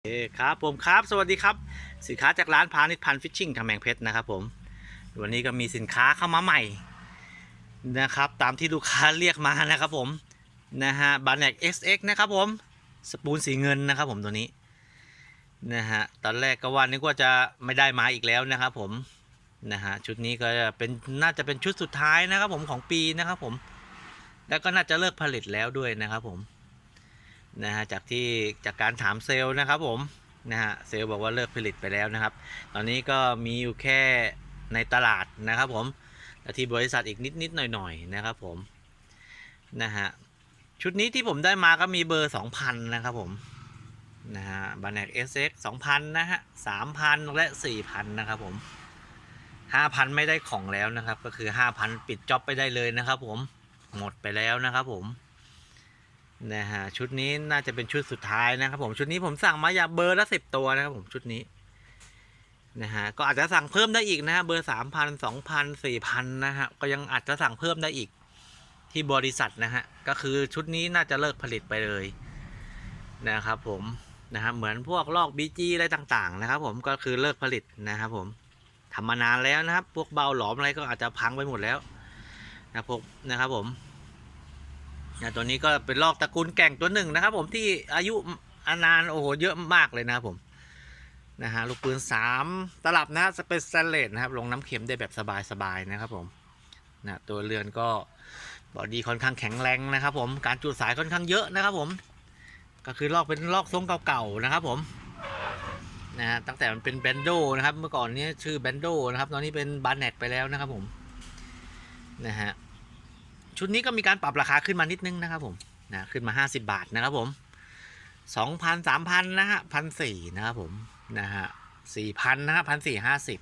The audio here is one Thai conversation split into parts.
โอเคครับผมครับสวัสดีครับ สินค้าจากร้านพาณิชย์พันฟิชชิ่งกำแพงเพชรนะครับผมวันนี้ก็มีสินค้าเข้ามาใหม่นะครับ ตามที่ลูกค้าเรียกมานะครับผมนะฮะบาร์เน็ก XX นะครับผมสปูนสีเงินนะครับผมตัวนี้นะฮะตอนแรกก็ว่านึกว่าจะไม่ได้มาอีกแล้วนะครับผมนะฮะชุดนี้ก็จะเป็นน่าจะเป็นชุดสุดท้ายนะครับผมของปีนะครับผมแล้วก็น่าจะเลิกผลิตแล้วด้วยนะครับผม นะฮะจากที่จากการถามเซลล์นะครับผมนะฮะเซลล์บอกว่าเลิกผลิตไปแล้วนะครับ ตอนนี้ก็มีอยู่แค่ในตลาดนะครับผมและที่บริษัทอีกนิดนิดหน่อยหน่อยนะครับผมนะฮะชุดนี้ที่ผมได้มาก็มีเบอร์2,000นะครับผมนะฮะบันแนก SX 2,000นะฮะ3,000และ4,000นะครับผม5,000ไม่ได้ของแล้วนะครับ ก็คือ5,000ปิดจ็อบไปได้เลยนะครับผมหมดไปแล้วนะครับผม นะฮะชุดนี้น่าจะเป็นชุดสุดท้ายนะครับผมชุดนี้ผมสั่งมาอย่าเบอร์ละสิบตัวนะครับผมชุดนี้นะฮะก็อาจจะสั่งเพิ่มได้อีกนะฮะเบอร์สามพันสองพันสี่พันนะฮะก็ยังอาจจะสั่งเพิ่มได้อีกที่บริษัทนะฮะก็คือชุดนี้น่าจะเลิกผลิตไปเลยนะครับผมนะฮะเหมือนพวกลอกบีจีอะไรต่างๆนะครับผมก็คือเลิกผลิตนะครับผมทำมานานแล้วนะครับ พวกเบาหลอมอะไรก็อาจจะพังไปหมดแล้วนะพวกนะครับผม นะตัวนี้ก็เป็นลอกตระกูลแก่งตัวหนึ่งนะครับ ผมที่อายุอานานโอ้โหเยอะมากเลยนะครับผมนะฮะลูกปืนสามตลับนะสเปซสเลตนะครับลงน้ำเค็มได้แบบสบายๆนะครับผมนะตัวเรือนก็บอดี้ค่อนข้างแข็งแรงนะครับ ผมการจุดสายค่อนข้างเยอะนะครับ ผม ก็คือลอกเป็นลอกทรงเก่าๆนะครับผมนะฮะตั้งแต่มันเป็นแบนโดนะครับ เมื่อก่อนนี้ชื่อแบนโดนะครับ ตอนนี้เป็นบาร์เน็ตไปแล้วนะครับผมนะฮะ ชุดนี้ก็มีการปรับราคาขึ้นมานิดนึงนะครับผมนะขึ้นมา 50 บาทนะครับผม2,000 3,000นะฮะพันสี่นะครับผมนะฮะ4,000นะฮะพันสี่ห้าสิบ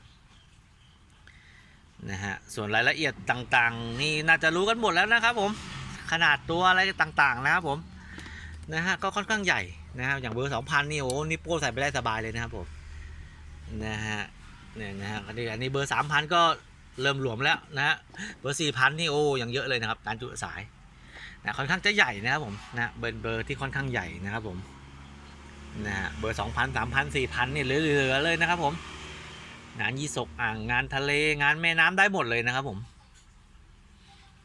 นะฮะส่วนรายละเอียดต่างๆ นี่น่าจะรู้กันหมดแล้วนะครับผมขนาดตัวอะไรต่างๆนะครับผมนะฮะก็ค่อนข้างใหญ่นะครับอย่างเบอร์2,000นี่โอ้นี่โป้ใส่ไปได้สบายเลยนะครับผมนะฮะเนี่ยนะฮะอันนี้อันนี้เบอร์3,000ก็ เริ่มหลวมแล้วนะฮะเบอร์สี่พันนี่โอ้ยังเยอะเลยนะครับการจุสายนะค่อนข้างจะใหญ่นะครับผมนะเบอร์เบอร์ที่ค่อนข้างใหญ่นะครับผมนะฮะเบอร์สองพันสามพันสี่พันนี่เหลือๆเลยนะครับผมงานยี่สกอ่างงานทะเลงานแม่น้ำได้หมดเลยนะครับผม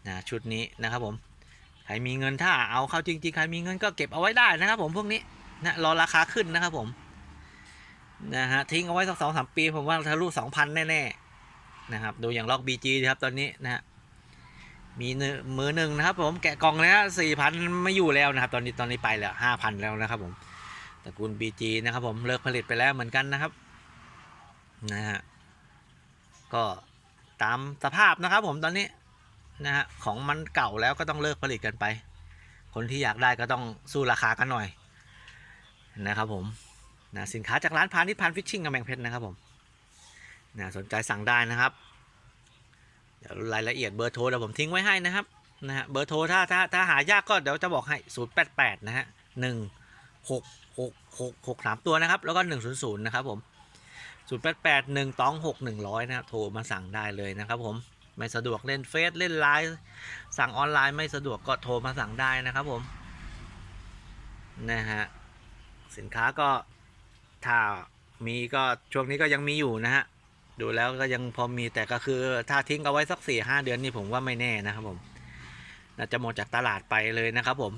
นะชุดนี้นะครับผมใครมีเงินถ้าเอาเข้าจริงๆใครมีเงินก็เก็บเอาไว้ได้นะครับผมพวกนี้นะรอราคาขึ้นนะครับผมนะฮะทิ้งเอาไว้สักสองสามปีผมว่าทะลุสองพันแน่ๆ นะครับ ดูอย่างล็อก BG ครับตอนนี้นะฮะมีเนื้อมือหนึ่งนะครับ ผมแกะกล่องแล้วสี่พันไม่อยู่แล้วนะครับ ตอนนี้ตอนนี้ไปแล้วห้าพันแล้วนะครับผมตระกูล BG นะครับผมเลิกผลิตไปแล้วเหมือนกันนะครับนะฮะก็ตามสภาพนะครับผมตอนนี้นะฮะของมันเก่าแล้วก็ต้องเลิกผลิตกันไป คนที่อยากได้ก็ต้องสู้ราคากันหน่อยนะครับผมนะสินค้าจากร้านพาณิชย์พันฟิชชิ่งกำแพงเพชรนะครับผม นะสนใจสั่งได้นะครับ เดี๋ยวรายละเอียดเบอร์โทรเดี๋ยวผมทิ้งไว้ให้นะครับนะฮะเบอร์โทรถ้าถ้าถ้าหายากก็เดี๋ยวจะบอกให้ 0 8 8 นะฮะ 1 6 6 6 6 3 ตัวนะครับ แล้วก็ 100 นะครับผม 0 8 8 1 2 6 100 นะครับ โทรมาสั่งได้เลยนะครับผม ไม่สะดวกเล่นเฟซเล่นไลน์สั่งออนไลน์ไม่สะดวกก็โทรมาสั่งได้นะครับผม นะฮะ สินค้าก็ถ้ามีก็ช่วงนี้ก็ยังมีอยู่นะฮะ ดูแล้วก็ยังพอมีแต่ก็คือถ้าทิ้งเอาไว้สักสี่ห้าเดือนนี่ผมว่าไม่แน่นะครับผมน่าจะหมดจากตลาดไปเลยนะครับผม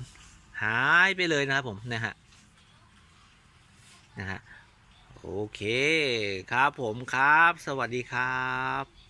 หายไปเลยนะครับผมนะฮะนะฮะโอเคครับผมครับ สวัสดีครับ